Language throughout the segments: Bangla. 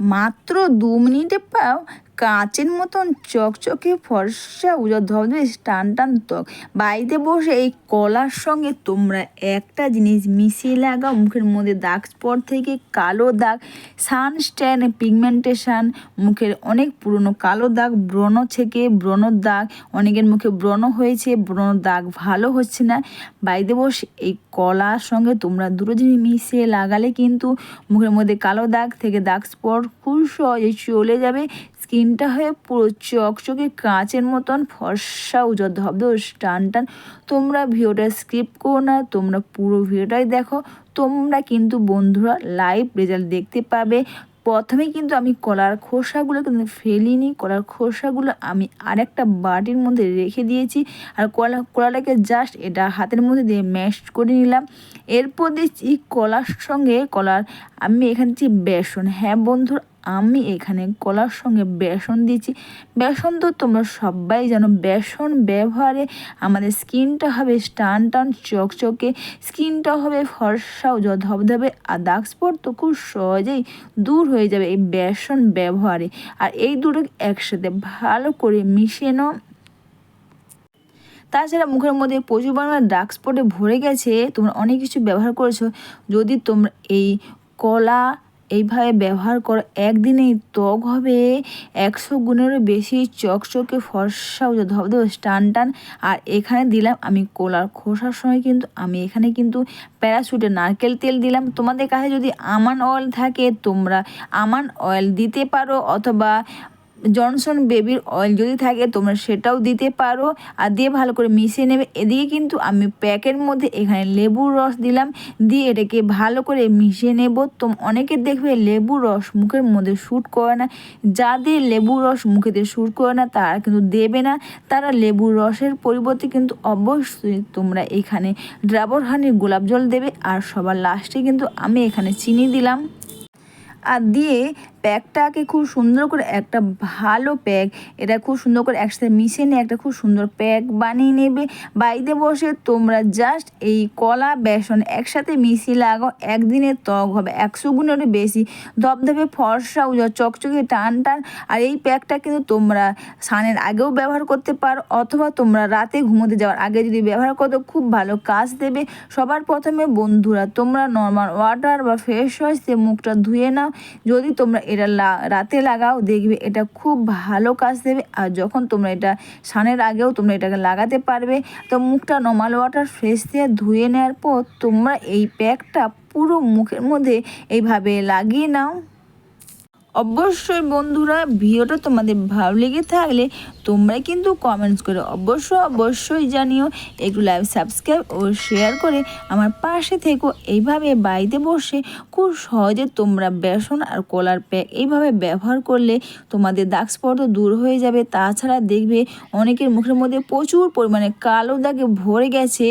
মাত্র দু মিনিটে পাও কাচের মতন চকচকে ফর্সা উজা ধবধবে টান টান ত্বক। বাড়িতে বসে এই কলার সঙ্গে তোমরা একটা জিনিস মিশিয়ে লাগাও। মুখের মধ্যে দাগ স্পট থেকে কালো দাগ সান সানস্ট্যান পিগমেন্টেশন মুখের অনেক পুরনো কালো দাগ, ব্রণ থেকে ব্রণর দাগ, অনেকের মুখে ব্রণ হয়েছে, ব্রণ দাগ ভালো হচ্ছে না। বাড়িতে বসে এই কলার সঙ্গে তোমরা দুটো জিনিস মিশিয়ে লাগালে কিন্তু মুখের মধ্যে কালো দাগ থেকে দাগ স্পট খুব সহজে চলে যাবে। স্কিনটা হয়ে পুরো চকচকে কাঁচের মতন ফর্সা উজ্জ্বল ধবধব টান টান। তোমরা ভিডিওটা স্কিপ করো না, তোমরা পুরো ভিডিওটাই দেখো। তোমরা কিন্তু বন্ধুরা লাইভ রেজাল্ট দেখতে পাবে। প্রথমে কিন্তু আমি কলার খোসাগুলো কিন্তু ফেলিনি, কলার খোসাগুলো আমি আরেকটা বাটির মধ্যে রেখে দিয়েছি আর কলা, কলাটাকে জাস্ট এটা হাতের মধ্যে দিয়ে ম্যাশ করে নিলাম। এরপর দিচ্ছি কলার সঙ্গে কলার, আমি এখানে দিচ্ছি বেসন। হ্যাঁ বন্ধুরা আমি এখানে কলার সঙ্গে বেসন দিয়েছি। বেসন তো তোমরা সবাই জানো, বেসন ব্যবহারে আমাদের স্কিনটা হবে টান টান চকচকে, স্কিনটা হবে ফর্সাও ধবধবে, আর দাগ স্পট তো খুব সহজেই দূর হয়ে যাবে এই বেসন ব্যবহারে। আর এই দুটো একসাথে ভালো করে মিশিয়ে নাও। তাছাড়া মুখের মধ্যে প্রচুর পরিমাণে ডার্ক স্পটে ভরে গেছে, তোমরা অনেক কিছু ব্যবহার করেছ। যদি তোমরা এই কলা এইভাবে ব্যবহার কর, একদিনেই ত্বক হবে একশো গুণেরও বেশি। চকচকে ফর্সা ধবধব টান টান। আর এখানে দিলাম আমি কোলার খোসার সময় কিন্তু, আমি এখানে কিন্তু প্যারাশুটে নারকেল তেল দিলাম। তোমাদের কাছে যদি আমান অয়েল থাকে, তোমরা আমান অয়েল দিতে পারো অথবা জনসন বেবির অয়েল যদি থাকে, তোমরা সেটাও দিতে পারো। আর দিয়ে ভালো করে মিশিয়ে নেবে। এদিকে কিন্তু আমি প্যাকের মধ্যে এখানে লেবুর রস দিলাম। দিয়ে এটাকে ভালো করে মিশিয়ে নেব। তো অনেকে দেখবে লেবুর রস মুখের মধ্যে শ্যুট করে না। যাদের লেবুর রস মুখেতে শ্যুট করে না, তারা কিন্তু দেবে না। তারা লেবুর রসের পরিবর্তে কিন্তু অবশ্যই তোমরা এখানে ড্রাবর হানির গোলাপ জল দেবে। আর সবার লাস্টে কিন্তু আমি এখানে চিনি দিলাম। আর দিয়ে প্যাকটাকে খুব সুন্দর করে একটা ভালো প্যাক এটা খুব সুন্দর করে একসাথে মিশিয়ে নিয়ে একটা খুব সুন্দর প্যাক বানিয়ে নেবে। বাড়িতে বসে তোমরা জাস্ট এই কলা, বেসন একসাথে মিশিয়ে লাগাও একদিনের ত্বক হবে, একশো গুণেরও বেশি। ধপধপে ফর্সা উজা চকচকে টান টান। আর এই প্যাকটা কিন্তু তোমরা স্নানের আগেও ব্যবহার করতে পারো, অথবা তোমরা রাতে ঘুমোতে যাওয়ার আগে যদি ব্যবহার করো, খুব ভালো কাজ দেবে। সবার প্রথমে বন্ধুরা, তোমরা নর্মাল ওয়াটার বা ফ্রেশ ওয়াশ দিয়ে মুখটা ধুয়ে নাও। যদি তোমরা এটা রাতে লাগাও, দেখবে এটা খুব ভালো কাজ দেবে। আর যখন তোমরা এটা সানের আগেও তোমরা এটাকে লাগাতে পারবে, তো মুখটা নর্মাল ওয়াটার ফ্রেশ দিয়ে ধুয়ে নেওয়ার পর তোমরা এই প্যাকটা পুরো মুখের মধ্যে এইভাবে লাগিয়ে নাও। অবশ্যই বন্ধুরা ভিডিওটা তোমাদের ভালো লেগে থাকলে তোমরা কিন্তু কমেন্টস করে অবশ্যই অবশ্যই জানিও, একটু লাইভ সাবস্ক্রাইব ও শেয়ার করে আমার পাশে থেকো। এইভাবে বাড়িতে বসে খুব সহজে তোমরা বেসন আর কলার প্যাক এইভাবে ব্যবহার করলে তোমাদের দাগ স্পটও দূর হয়ে যাবে। তাছাড়া দেখবে অনেকের মুখের মধ্যে প্রচুর পরিমাণে কালো দাগে ভরে গেছে।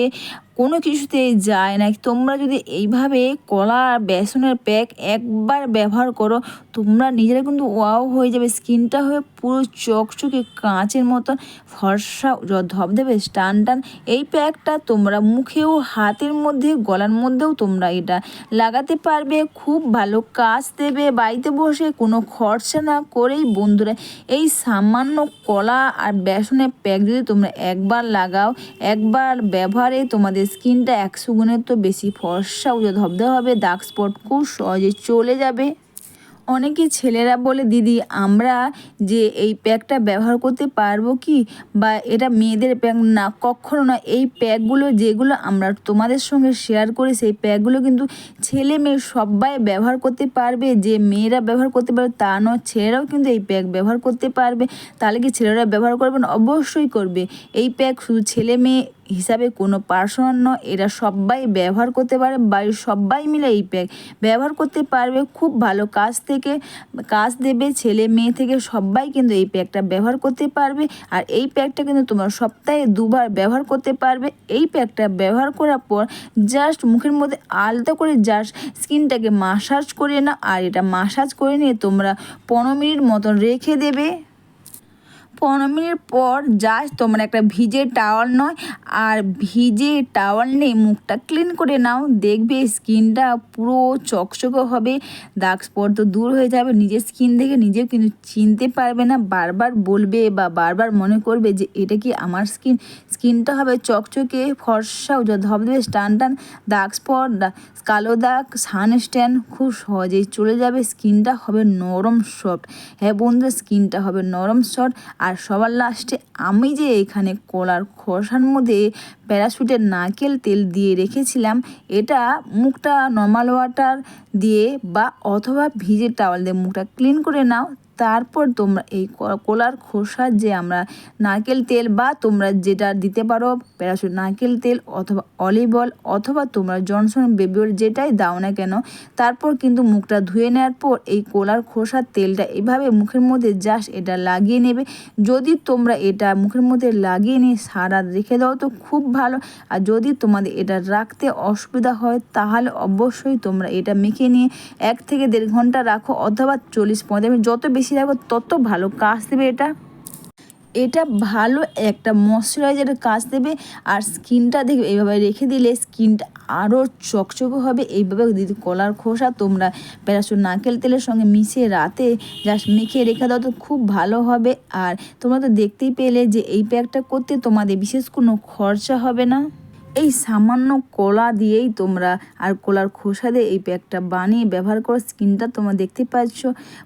কোনো কিছুতেই যায় না। তোমরা যদি এইভাবে কলা আর বেসনের প্যাক একবার ব্যবহার করো, তোমরা নিজেরা কিন্তু ওয়াও হয়ে যাবে। স্কিনটা হয়ে পুরো চকচকে কাঁচের মতন ফর্সা ধবধবে টান টান। এই প্যাকটা তোমরা মুখেও, হাতের মধ্যে, গলার মধ্যেও তোমরা এটা লাগাতে পারবে। খুব ভালো কাজ দেবে। বাড়িতে বসে কোনো খরচা না করেই বন্ধুরা, এই সামান্য কলা আর বেসনের প্যাক যদি তোমরা একবার লাগাও, একবার ব্যবহারে তোমাদের স্কিনটা একশো গুণের তো বেশি, ফর্সা, উজো ধবধে হবে দাগ স্পট খুব সহজে চলে যাবে। অনেকে ছেলেরা বলে, দিদি, আমরা যে এই প্যাকটা ব্যবহার করতে পারব কি? বা এটা মেয়েদের প্যাক না, কখনো না। এই প্যাকগুলো যেগুলো আমরা তোমাদের সঙ্গে শেয়ার করি, সেই প্যাকগুলো কিন্তু ছেলে মেয়ে সবাই ব্যবহার করতে পারবে, যে মেয়েরা ব্যবহার করতে পারবে তা নয়, ছেলেরাও কিন্তু এই প্যাক ব্যবহার করতে পারবে। তাহলে কি ছেলেরা ব্যবহার করবেন? অবশ্যই করবে। এই প্যাক শুধু ছেলে মেয়ে হিসাবে কোনো পার্সোনাল নয়, এরা সবাই ব্যবহার করতে পারে, বাড়ির সবাই মিলে এই প্যাক ব্যবহার করতে পারবে। খুব ভালো কাজ থেকে, কাজ দেবে ছেলে মেয়ে থেকে, সবাই কিন্তু এই প্যাকটা ব্যবহার করতে পারবে। আর এই প্যাকটা কিন্তু তোমার সপ্তাহে দুবার ব্যবহার করতে পারবে। এই প্যাকটা ব্যবহার করার পর জাস্ট মুখের মধ্যে আলতো করে জাস্ট স্কিনটাকে মাসাজ করে না আর এটা মাসাজ করে নিয়ে তোমরা পনেরো মিনিট মতন রেখে দেবে। পনেরো মিনিট পর জাস্ট তোমার একটা ভিজে টাওয়াল নয়, আর ভিজে টাওয়াল নিয়ে মুখটা ক্লিন করে নাও। দেখবে স্কিনটা পুরো চকচকে হবে, দাগ স্পট তো দূর হয়ে যাবে, নিজের স্কিন দেখে নিজেও কিন্তু চিনতে পারবে না। বারবার বলবে বা বারবার মনে করবে যে, এটা কি আমার স্কিন স্কিনটা হবে চকচকে, ফর্সাও ফর্সা ধবধবে টান টান, দাগ স্পট কালো দাগ সানস্ট্যান্ড খুব সহজেই চলে যাবে। স্কিনটা হবে নরম সফট হ্যাঁ বন্ধুরা স্কিনটা হবে নরম সফট আর সবার লাস্টে আমি যে এখানে কলার খোসার মধ্যে প্যারাশুটের নারকেল তেল দিয়ে রেখেছিলাম, এটা মুখটা নর্মাল ওয়াটার দিয়ে বা অথবা ভিজে টাওয়াল দিয়ে মুখটা ক্লিন করে নাও তারপর তোমরা এই কলার খোসার যে আমরা নারকেল তেল বা তোমরা যেটা দিতে পারো প্যারাশুট নারকেল তেল অথবা অলিভ অয়েল অথবা তোমরা জনসন বেবি যেটাই দাও না কেন, তারপর কিন্তু মুখটা ধুয়ে নেওয়ার পর এই কলার খোসার তেলটা এভাবে মুখের মধ্যে জাস্ট এটা লাগিয়ে নেবে। যদি তোমরা এটা মুখের মধ্যে লাগিয়ে নিয়ে সারা রেখে দাও তো খুব ভালো। আর যদি তোমাদের এটা রাখতে অসুবিধা হয় তাহলে অবশ্যই তোমরা এটা মেখে নিয়ে এক থেকে দেড় ঘণ্টা রাখো অথবা চল্লিশ পঁয়তাল্লিশ যত বেশি রাখো তত ভালো কাজ দেবে এটা। এটা ভালো একটা ময়শ্চারাইজারের কাজ দেবে, আর স্কিনটা দেখবে, এইভাবে রেখে দিলে স্কিনটা আরও চকচকে হবে। এইভাবে দিদি কলার খোসা তোমরা প্যারাশুট নারকেল তেলের সঙ্গে মিশিয়ে রাতে জাস্ট মেখে রেখে দাও তো খুব ভালো হবে। আর তোমরা তো দেখতেই পেলে যে এই প্যাকটা করতে তোমাদের বিশেষ কোনো খরচা হবে না। এই সামান্য কলা দিয়েই তোমরা আর কলার খোসা দিয়ে এই প্যাকটা বানিয়ে ব্যবহার করো। স্কিনটা তোমরা দেখতে পাচ্ছ,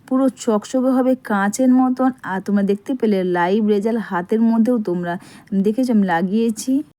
পুরো চকচকে হবে কাঁচের মতন। আর তোমরা দেখতে পেলে লাইভ রেজাল্ট হাতের মধ্যেও তোমরা দেখেছ, আমি লাগিয়েছি।